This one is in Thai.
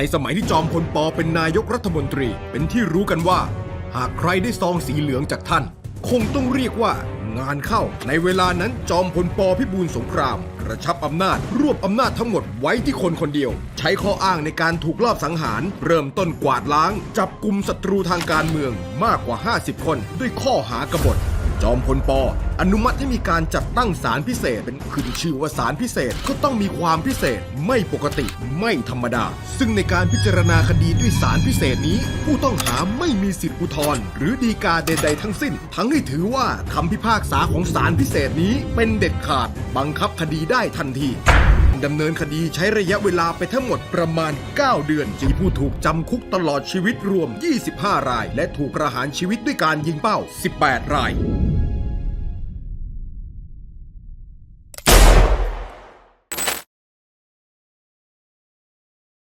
ในสมัยที่จอมพลปเป็นนายกรัฐมนตรีเป็นที่รู้กันว่า หากใครได้ซองสีเหลืองจากท่าน คงต้องเรียกว่างานเข้า ในเวลานั้นจอมพลปพิบูลสงคราม กระชับอำนาจ รวบอำนาจทั้งหมดไว้ที่คนคนเดียว ใช้ข้ออ้างในการถูกลอบสังหาร เริ่มต้นกวาดล้าง จับกลุ่มศัตรูทางการเมืองมากกว่า 50 คน ด้วยข้อหากบฏ จอมพลปออนุมัติให้มีการจัดตั้งศาลพิเศษ เป็นขึ้นชื่อว่าศาลพิเศษก็ต้องมีความพิเศษไม่ปกติไม่ธรรมดา ซึ่งในการพิจารณาคดีด้วยศาลพิเศษนี้ ผู้ต้องหาไม่มีสิทธิอุทธรณ์หรือดีกาใด ๆ ทั้งสิ้น ทั้งที่ถือว่าคำพิพากษาของศาลพิเศษนี้เป็นเด็ดขาด บังคับคดีได้ทันทีดำเนินคดีใช้ระยะเวลาไปทั้งหมดประมาณ 9 เดือนมีผู้ถูกจำคุกตลอดชีวิตรวม 25 ราย และถูกประหารชีวิตด้วยการยิงเป้า 18 ราย